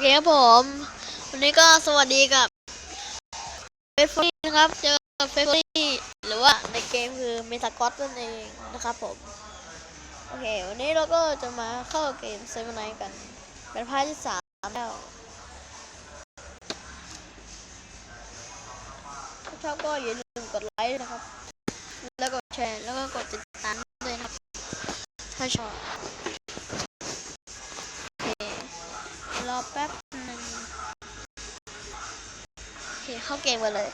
เคครับผม วันนี้ก็สวัสดีกับเฟสฟี่นะครับ เจอเฟสฟี่หรือว่าในเกมคือเมตากอสนั่นเองนะครับผม โอเค วันนี้เราก็จะมาเข้าเกมเซเว่นไนกัน เป็นพาร์ทที่สามแล้วถ้าชอบก็อย่าลืมกดไลค์นะครับ เข้าเกมกันเลย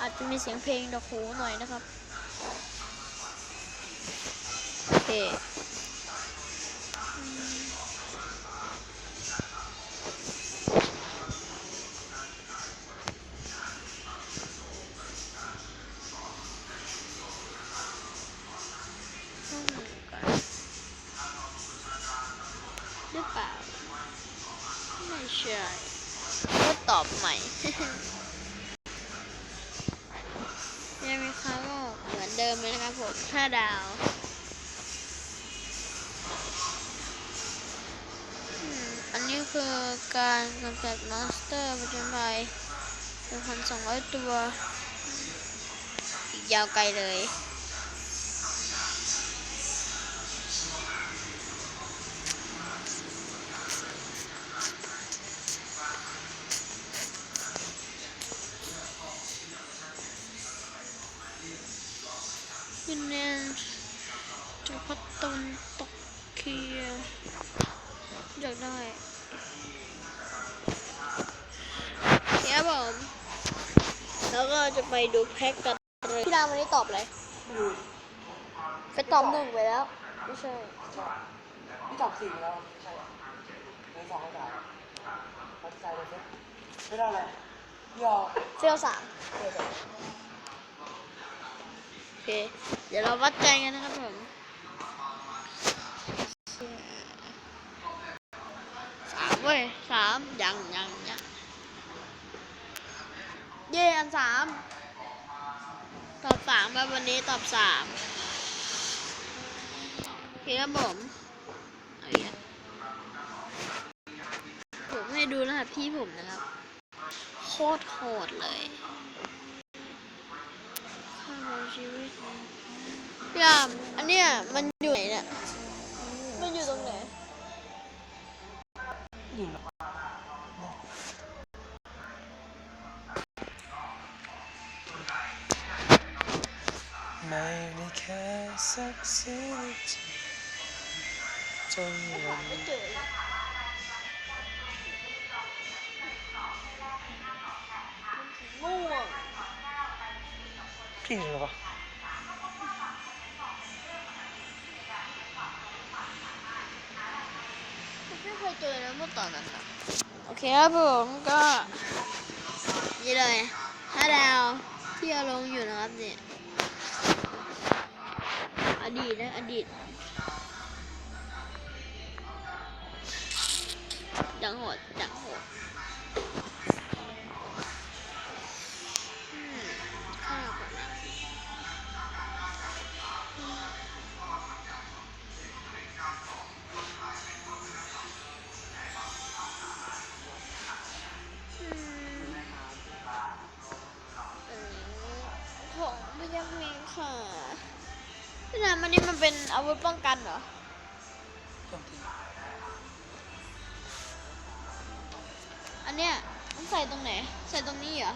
อาจจะมีเสียงเพลงดอกหูหน่อยนะครับ โอเคหรือเปล่าไม่ใช่ ตอบใหม่ยังมีคำว่าเหมือนเดิมเลยนะครับผมห้าดาวอันนี้คือการกำจัดมอนสเตอร์ประจำภัยหนึ่งพันสองร้อยตัว อีกยาวไกลเลย ยูเนนจะพัดตะวันตกเคียอยากได้เดี๋ยวผมแล้วก็จะไปดูแพ็กกันเลยพี่ดาววันนี้ตอบอะไรไปตอบหนึ่งไปแล้ว ไม่ใช่พี่ตอบสี่แล้วใช่หนึ่งสองสามตัดใจเลยเซ็ตไม่ได้เลยพี่เอาเฟี้ยวสาม เปิดเลยโอเค เดี๋ยวเราวัดใจกันนะครับผมสามเว้ยสามยังยังยังเย่อันสามตอบสามครับวันนี้ตอบสามโอเคครับผมเอาอีกแล้วผมให้ดูรหัสพี่ผมนะครับ โคตรโหดเลย ชีวิตเนี่ยอันเนี้ยมัน พี่เหรอวะไม่เคยเจอนะเมื่อตอนนั้นนะโอเคครับผมก็ นี่เลยห้าดาวที่เอาลงอยู่นะครับเนี่ยอดีตนะอดีตจังโหดจังโหด อาวุธป้องกันเหรอเพิ่มทีอันเนี้ยต้องใส่ตรงไหน ใส่ตรงนี้เหรอ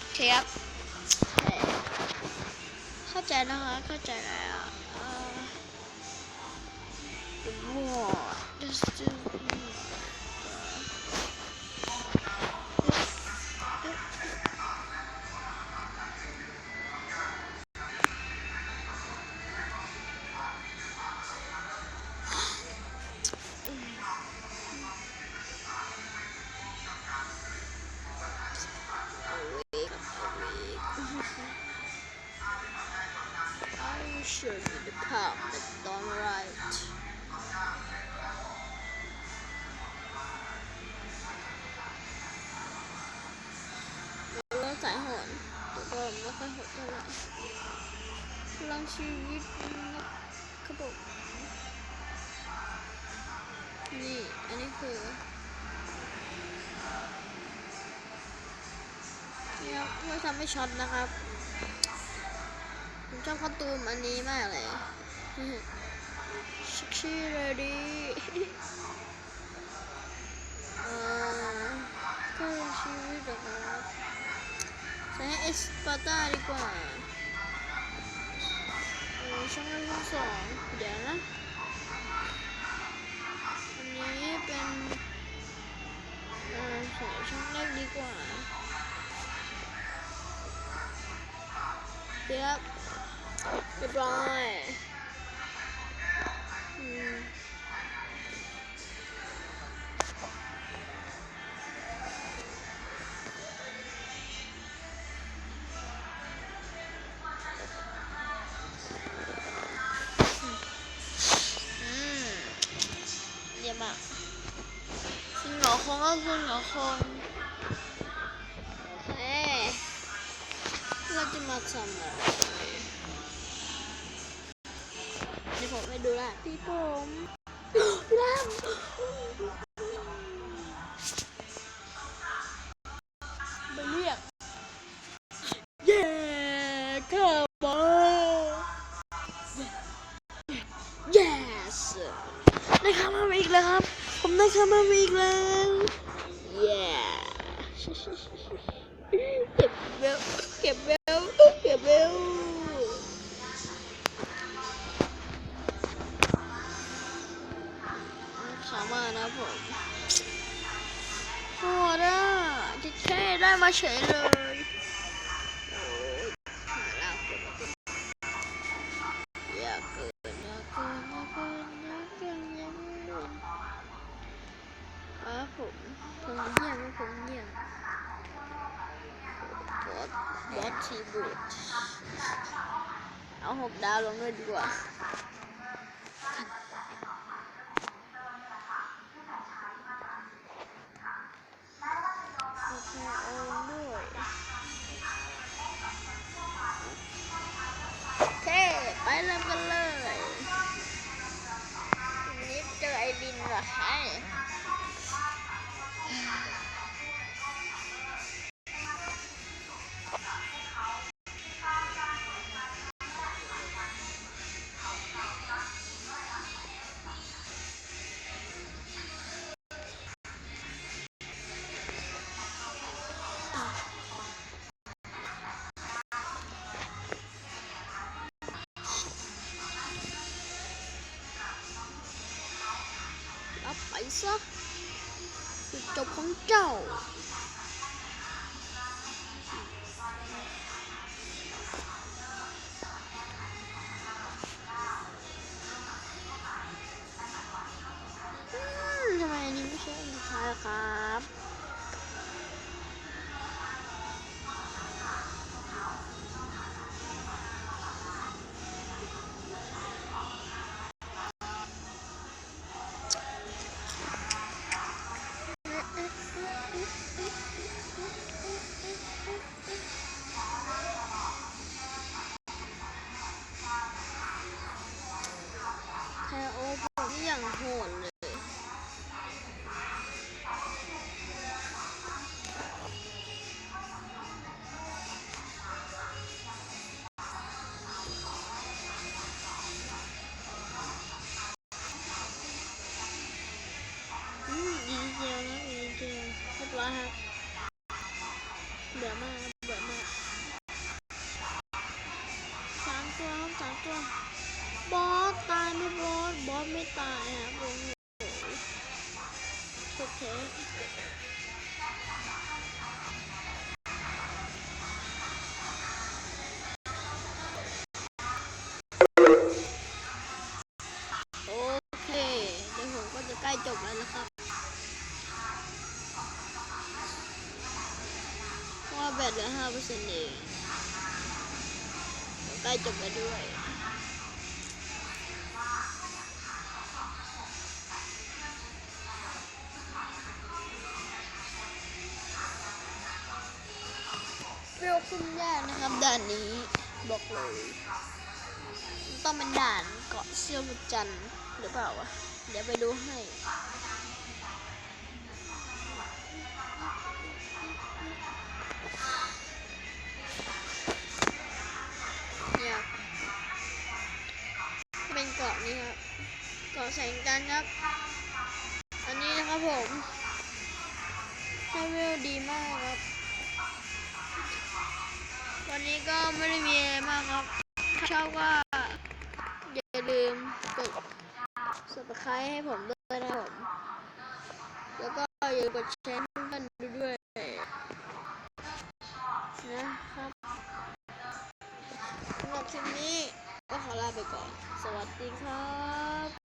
โอเคครับเข้าใจนะคะ เข้าใจแล้วเอ่ I will show you the path that's done right เราเริ่มสายโหนแต่ก็ไม่ค่อยหดเท่าไหร่พลังชีวิตนะครับผมนี่อันนี้คือนี่ครับเพื่อทำให้ช็อตนะครับ ชอบคอตูมอันนี้มากเลยชิคชี่เลยดีอ่าก็ชีวิตนะครับใช้เอสปาร์ตาดีกว่าเออช่องแรกช่องสองเดี๋ยวนะ อันนี้เป็นเออใส่ช่องแรกดีกว่าเดี๋ยว เรียบร้อยอืมอืมเยี่ยมากซึ่งเหงาคงก็คือเหงาคงเฮ้เราจะมาทำอะไร ดี๋ยวผมไปดูละพี่ผมพี่ลำไปเรียก เย้ข้าบอ yes ได้คำมาอีกแล้วครับ ผมได้คำมาอีกแล้ว yeah เก็บเบลเก็บเบลามานะผมโหดอะที่แค่ได้มาเฉยเลยอยากติอยากเกินอยากเกินอยากเกินอยากเกินอยากเกินอะผมผมเยี่ยมผมเยี่ยมบอสบอสทีบูดเอาหกดาวลงด้วยดีกว่า ซะจุดจบของเจ้า ทำไมอันนี้ไม่ใช่อันสุดท้ายครับ ครับเบื่อมากเบื่อมากสามตัวครับสามตัว บอสตายไม่บอส บอสไม่ตายครับโอ้โหโอเค 5%เองใกล้จบแล้วด้วยเปรี้ยวขึ้นยากนะครับด่านนี้บอกเลยต้องเป็นด่านเกาะเชี่ยวจันหรือเปล่าวะ เดี๋ยวไปดูให้ แสงกันรครับ อันนี้นะครับผมให้เวลดีมากครับ วันนี้ก็ไม่ได้มีอะไรมากครับ ชอบก็อย่าลืมกดสับสไครให้ผมด้วยนะผม แล้วก็อย่าลืมกดแชร์ให้เพื่อนด้วยนะครับสำหรับคลิปนี้ก็ขอลาไปก่อน สวัสดีครับ